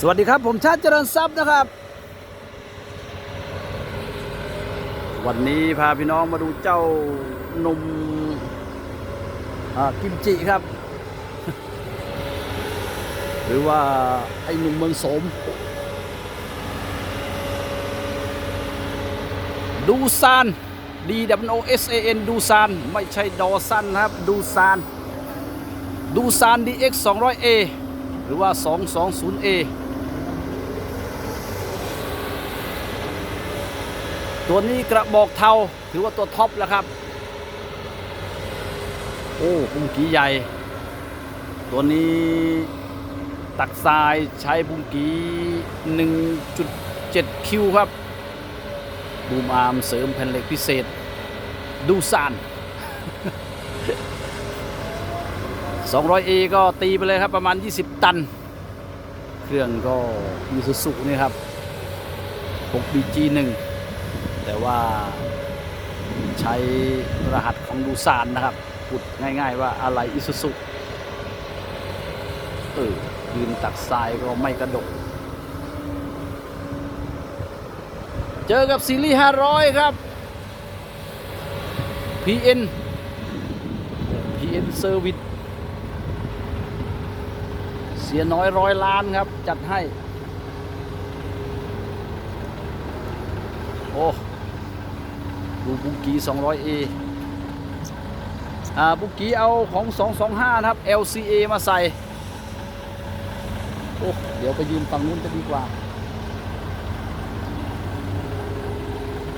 สวัสดีครับ ผมชาติเจริญทรัพย์นะครับ วันนี้พาพี่น้องมาดูเจ้านมกิมจิครับ หรือว่าไอ้หนุ่มเมืองโสม ดูซาน D W O S A N ดูซาน ไม่ใช่ดอซันนะครับ ดูซาน ดูซาน DX 200A หรือว่า 220A ตัวนี้กระบอกเทาถือว่าตัวท็อปแล้วครับ โอ้บุ้งกีใหญ่ ตัวนี้ตักทรายใช้บุ้งกี1.7 คิวครับบูมอาร์มเสริมแผ่นเหล็กพิเศษ ดูซาน 200A ก็ตีไปเลยครับประมาณ 20 ตัน เครื่องก็มีสุสุนี่ครับ 6BG1 แต่ว่าใช้รหัสของดูซานนะครับพูดง่าย ๆ ว่าอะไรอิสุสุเออยืนตักทรายก็ไม่กระดก เจอกับซีรีส์500 ครับ PN PN Service เสียน้อยร้อยล้านครับ จัดให้ โอ้ ดูบุกี 200A อ่าบุกีเอาของ 225 นะครับ LCA มาใส่ โอ้เดี๋ยวไปยืนฝั่งนู้นจะดีกว่า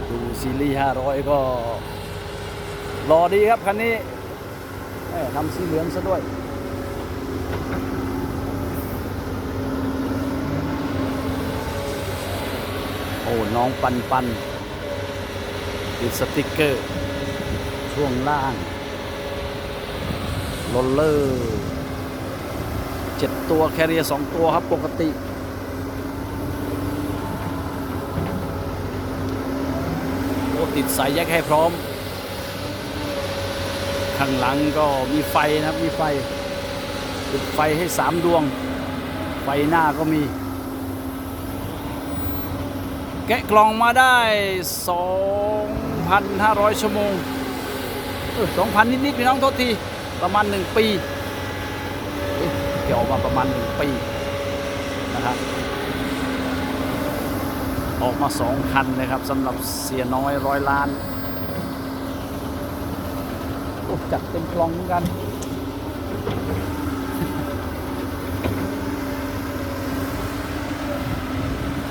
ดูซีรีส์ 500 ก็รอดีครับคันนี้ทำสีเหลืองซะด้วยโอ้น้องปันปัน ติดสติกเกอร์ ช่วงล่างโรลเลอร์เจ็ดตัวแคเรียสองตัวครับปกติโอ้ติดสายแยกให้พร้อม ข้างหลังก็มีไฟนะครับ มีไฟ ติดไฟให้สามดวง ไฟหน้าก็มี แกะกล่องมาได้สอง 2,500 ชั่วโมงเออ2,000 นิดๆพี่น้องโทษที ประมาณ 1 ปีเกี่ยวมาประมาณ 1 ปีนะครับออกมา 2 คันนะครับสำหรับเสียน้อยร้อยล้านจัดเป็นกล่องเหมือนกัน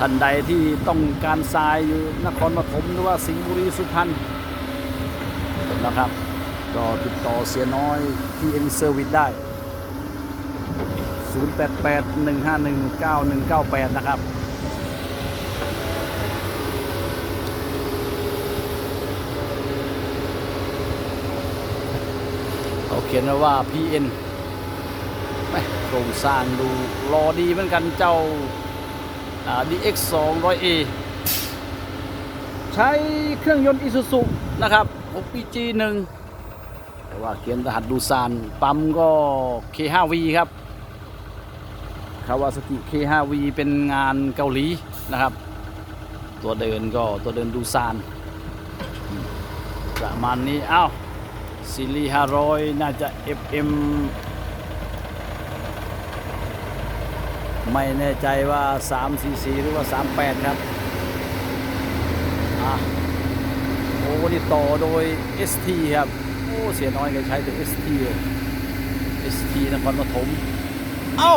ท่านใดที่ต้องการทรายอยู่นครปฐมหรือว่าสิงห์บุรีสุพรรณนะครับ ก็ติดต่อเสียน้อยที่เอ็นเซอร์วิสได้ 0881519198 นะครับเขาเขียนว้ว่า PN แม่โครงสร้างดูรอดีเหมือนกันเจ้า อ่า DX 200A ใช้เครื่องยนต์ Isuzu นะครับ 6PG 1แต่ว่าเขียนรหัสดูซาน ปั๊มก็ K5V ครับคาวาสกิ K5V เป็นงานเกาหลีนะครับ ตัวเดินก็ตัวเดินดูซาน ประมาณนี้อ้าวซีรีส์500 น่าจะ FM ไม่แน่ใจว่า 3 4 4 หรือว่า 38 ครับอะโอ้นี่ต่อโดย ST ครับ โอ้ เสียน้อยแกใช้แต่ ST เลย ST นครปฐมเอ้า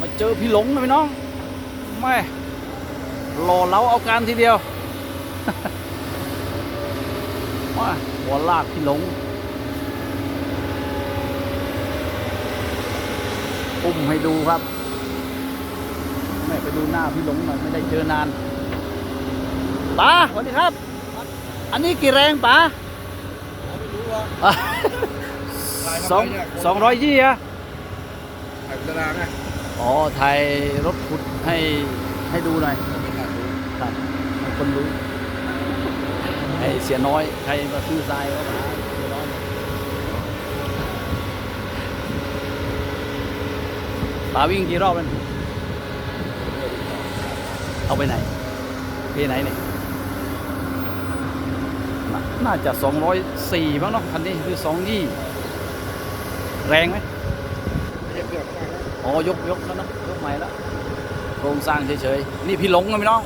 มาเจอพี่หลงนะพี่น้องไม่รอเล้าเอาการทีเดียวมาหัวลากพี่หลงอุ้มให้ดูครับ แม่ไปดูหน้าพี่หลงหน่อยไม่ได้เจอนานป๋าสวัสดีครับ อันนี้กี่แรงป๋าไม่รู้ว่าอะถ่ายสองทำไมเนี่ยสองร้อยยี่อะถ่ายเป็นตารางไงอ๋อไทยรถขุดให้ให้ดูหน่อยไม่ถ่ายดูครับให้คนรู้ให้เสียน้อย ใครมาซื้อทรายก็มาเสียน้อยป๋าวิ่งกี่รอบแล้ว เอาไปไหนเพไหนเนี่ยนาน่าจะสองร้อยสี่บ้างเนาะคันนี้คือสองยี่แรงไหมไม่ใช่เครื่องข้างนะอ๋อยกยกแล้วนะยกใหม่แล้วโครงสร้างเฉยๆ นี่พี่หลงนะพี่น้อง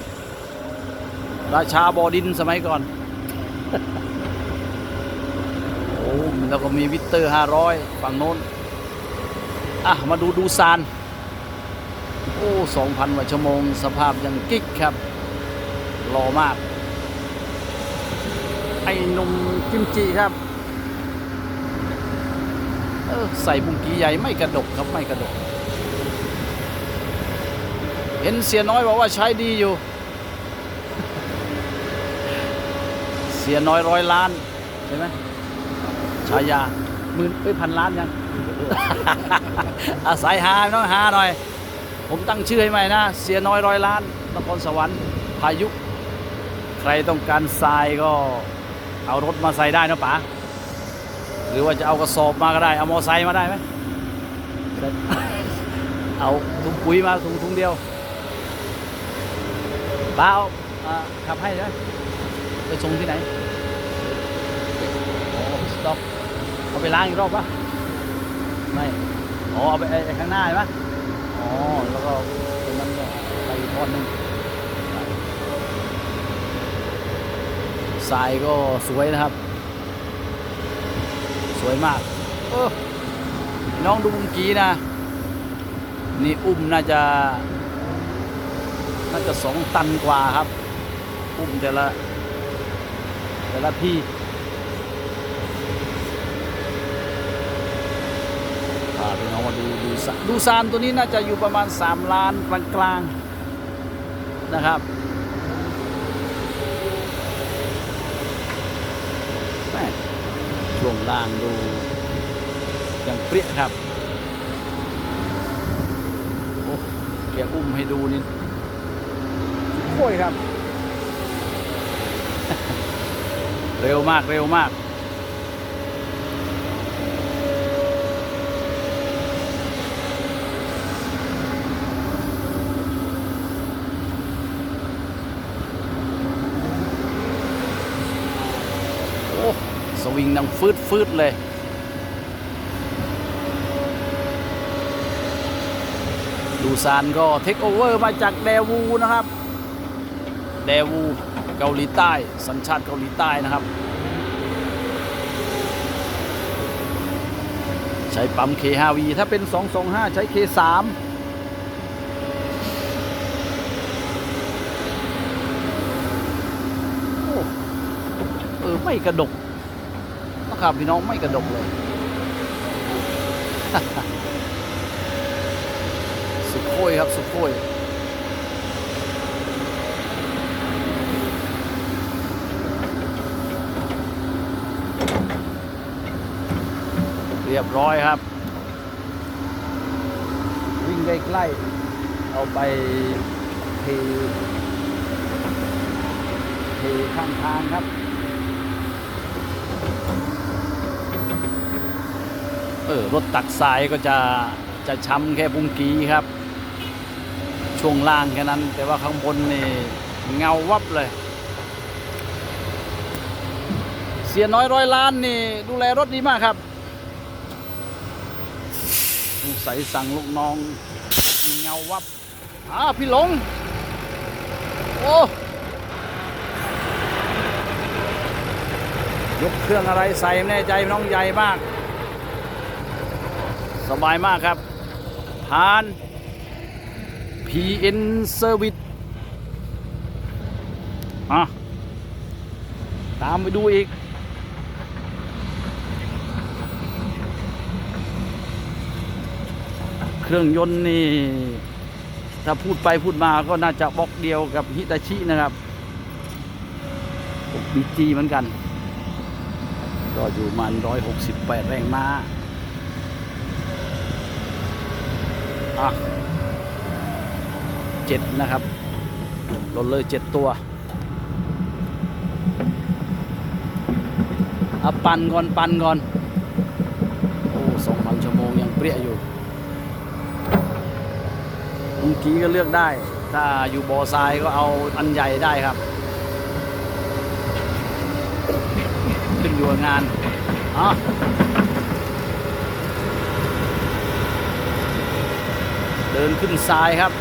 ราชาบอดินสมัยก่อน โอ้แล้วก็มีวิตเตอร์ห้าร้อยฝั่งโน้น อะ มาดูดูซาน โอ้สองพันกว่าชั่วโมง สภาพยังกิ๊กครับรอมาก ไอ้นมกิมจิครับ เออใส่บุงกีใหญ่ไม่กระดกครับไม่กระดก เห็นเสียน้อยบอกว่าใช้ดีอยู่ เสียน้อยร้อยล้านใช่ไหมฉายาหมื่นไปพันล้านยังอาศัยหาน้องหาหน่อย ผมตั้งชื่อให้ใหม่นะ เสียน้อยร้อยล้านนครสวรรค์พายุ ใครต้องการทรายก็เอารถมาใส่ได้นะป๋าหรือว่าจะเอากระสอบมาก็ได้ เอามอไซค์มาได้ไหมเอาถุงปุ๋ยมาถุงถุงเดียวป้าเอาอขับให้ใช่ไหมไปส่งที่ไหนโอ้สต็อกเอาไปล้างอีกรอบปะไม่อ๋อเอาไปไอ้ไอ้ข้างหน้าใช่ไหม อ๋อ แล้วก็ตรงนั้นก็ไปอีกทอดนึงทรายก็สวยนะครับ สวยมาก เออน้องดูเมื่อกี้นะ นี่อุ้มน่าจะ น่าจะสองตันกว่าครับ อุ้มแต่ละ แต่ละที่ พี่น้องมาดูดูซาดูซานตัวนี้น่าจะอยู่ประมาณ 3 ล้านกลางๆนะครับแม่ช่วงล่างดูยังเปรี้ยครับโอ้แกอุ้มให้ดูนี่โอ้ยครับ เร็วมากเร็วมาก วิ่งดังฟืดฟืดเลย ดูซานก็เทคโอเวอร์มาจากเดวูนะครับ เดวูเกาหลีใต้ สัญชาติเกาหลีใต้นะครับ ใช้ปั๊ม K5V ถ้าเป็น 225 ใช้ K3 เออไม่กระดก ครับพี่น้องไม่กระดกเลย สุดโคยครับสุดโคยเรียบร้อยครับ วิ่งใกล้ๆเอาไปเทเทข้างทางครับ เออรถตักทรายก็จะจะช้ำแค่บุงกีครับ ช่วงล่างแค่นั้น แต่ว่าข้างบนนี่เงาวับเลย เสียน้อยร้อยล้านนี่ดูแลรถดีมากครับสงสัยสั่งลูกน้องเงาวับอ้าพี่หลง โอ้ยกเครื่องอะไรใส่แน่ใจน้องใหญ่มาก สบายมากครับ ผ่าน PN Service อะ ตามไปดูอีก เครื่องยนต์นี่ ถ้าพูดไปพูดมาก็น่าจะบล็อกเดียวกับฮิตาชินะครับบีจีเหมือนกัน ก็อยู่ประมัน 168 แรงม้า อะเจ็ดนะครับลดเลยเจ็ดตัวอะปั่นก่อนปั่นก่อน โอ้สองพันชั่วโมงยังเปรี้ยอยู่เมื่อกี้ก็เลือกได้ ถ้าอยู่บอทรายก็เอาอันใหญ่ได้ครับ ขึ้นอยู่กับงานอ๋อ ดินขึ้นทรายครับ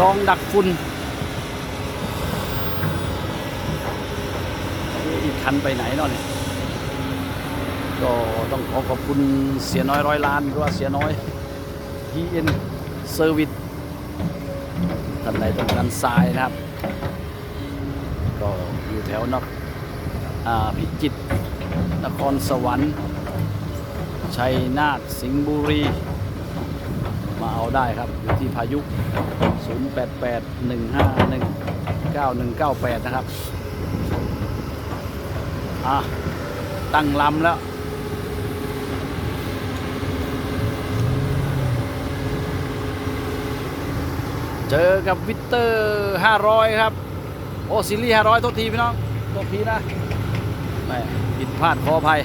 รองดักฝุ่นอีกคันไปไหนเนาะเนี่ยก็ต้องขอขอบคุณเสียน้อยร้อยล้านหรือว่าเสียน้อย PN Service ท่านใดต้องการทรายนะครับ ก็อยู่แถวนอ่าพิจิตรนครสวรรค์ ชัยนาทสิงห์บุรี มาเอาได้ครับ อยู่ที่พายุ 088 151 9198 นะครับ อะ ตั้งลำแล้วเจอกับวิตเตอร์ 500 ครับ โอซีรีส์500 โทษทีพี่น้องโทษทีนะแหม่ผิดพลาดขออภัย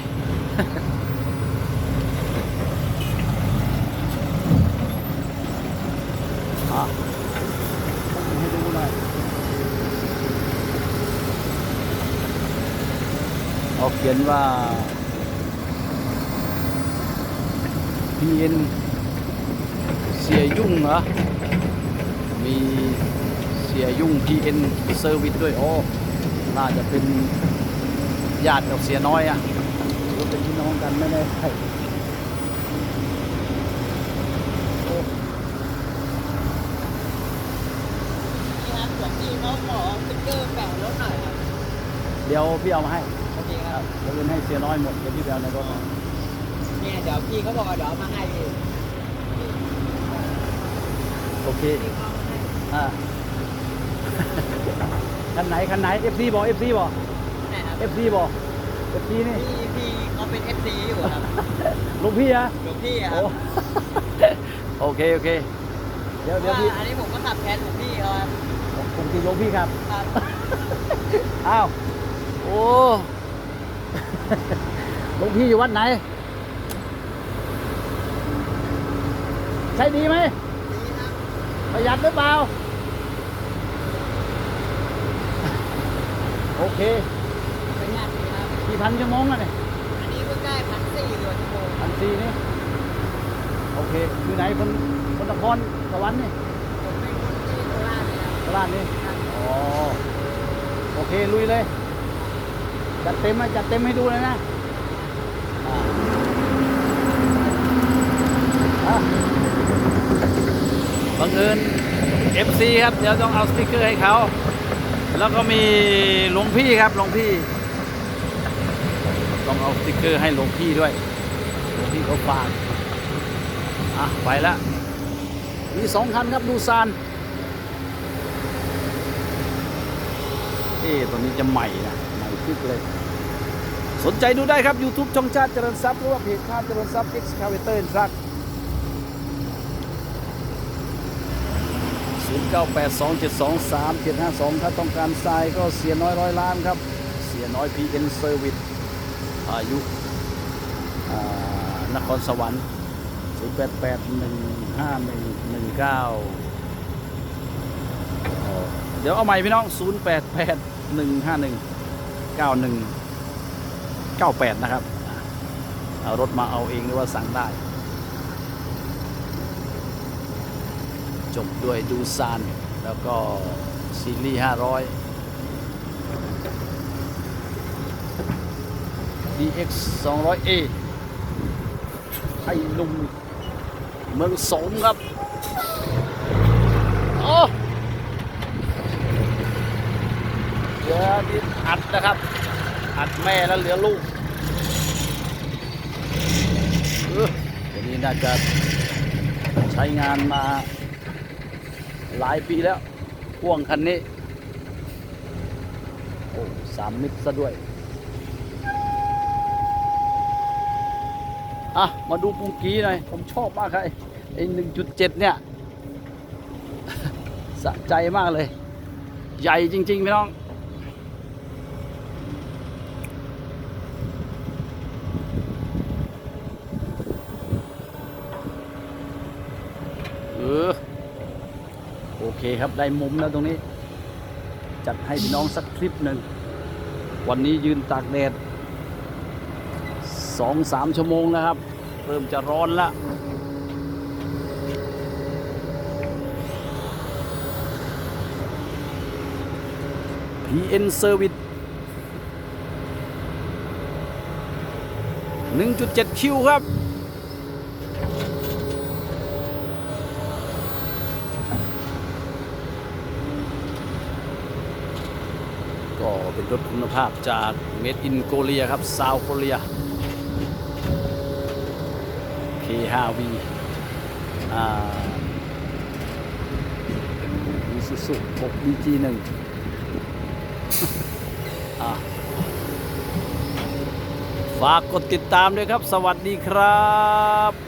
อะให้ดูหน่อยเขาเขียนว่า PN เสียยุ่งเหรอ มีเสียยุ่ง PN Service ด้วย โอ้ น่าจะเป็นญาติกับเสียน้อยอะเป็นพี่น้องกันไม่แน่ใจโอ้ นี่ครับส่วนที่เขาขอสติ๊กเกอร์แปะรถหน่อยครับ เดี๋ยวพี่เอามาให้โอเคคครัรับบเดี๋ยวเงินให้เสียน้อยหมดเดี๋ยวพี่ไปเอาในรถเนี่ยเดี๋ยวพี่เขาบอกว่าเดี๋ยวเอามาให้พี่โอเคพี่เขาเอามาให้อ่า คันไหนคันไหน FC บอก FC บอก ไหนครับ FC บอก FC นี่พี่พี่เขาเป็น FC อยู่ครับลูกพี่อะหลวงพี่อะคโอ้รับโอเคโอเค เดี๋ยวเพเดี๋ยวราะพี่ว่าอันนี้ผมก็ขับแทนหลวงพี่เขาครับผมติดหลวงพี่ครับ ครับ อ้าวโอ้ หลวงพี่อยู่วัดไหน ใช้ดีไหมดีครับประหยัดหรือเปล่า โอเคประหยัดดีครับกี่พันชั่วโมงแล้วเนี่ยอันนี้เพิ่งได้พันสี่ต่อชั่วโมงพันสี่นี่ โอเค อยู่ไหนคนคนนครสวรรค์นี่ผมเป็นคนที่โคราชเลยครับโคราชนี่ครับอ๋อ โอเค ลุยเลย จัดเต็มนะจัดเต็มให้ดูเลยนะบังเอิญ FC ครับเดี๋ยวต้องเอาสติกเกอร์ให้เขา แล้วก็มีหลวงพี่ครับหลวงพี่ ต้องเอาสติกเกอร์ให้หลวงพี่ด้วยหลวงพี่เขาฝากอะไปแล้วมีสองคันครับดูซานเอ๊ตัวนี้จะใหม่นะ ใหม่คึกเลย สนใจดูได้ครับ YouTube ช่องชาติเจริญทรัพย์หรือว่าเพจชาติเจริญทรัพย์ Excavator and Truck 0982723752 ถ้าต้องการทรายก็เสียน้อยร้อยล้านครับ เสียน้อย PN Service อายุนครสวรรค์08815119เดี๋ยวเอาใหม่พี่น้อง 088151 91 98 นะครับเอารถมาเอาเองหรือว่าสั่งได้ จบด้วยดูซาน แล้วก็ซีรีส์500 DX 200A ไอ้ลุงเมืองสมครับ โอ้ เหลื อดินอัดนะครับ อัดแม่แล้วเหลือลูกเออเดี๋ยวนี้น่าจะใช้งานมาหลายปีแล้วพ่วงคันนี้ โอ้สามมิตรซะด้วย อะ มาดูปุงกีหน่อย ผมชอบมากครับไอ้หนึ่งจุดเจ็ดเนี่ย สะใจมากเลย ใหญ่จริง ๆ พี่น้อง เออ อ โอ เคครับได้มุมแล้วตรงนี้ จัดให้พี่น้องสักคลิปหนึ่ง วันนี้ยืนตากแดดสองสามชั่วโมงนะครับ เริ่มจะร้อนละ PN Service 1.7 คิวครับ ก็เป็น รถคุณภาพจาก Made in Korea ครับซาวโคเรีย K5V อ่าเป็น Isuzu 6 DG1 อะฝากกดติดตามด้วยครับ สวัสดีครับ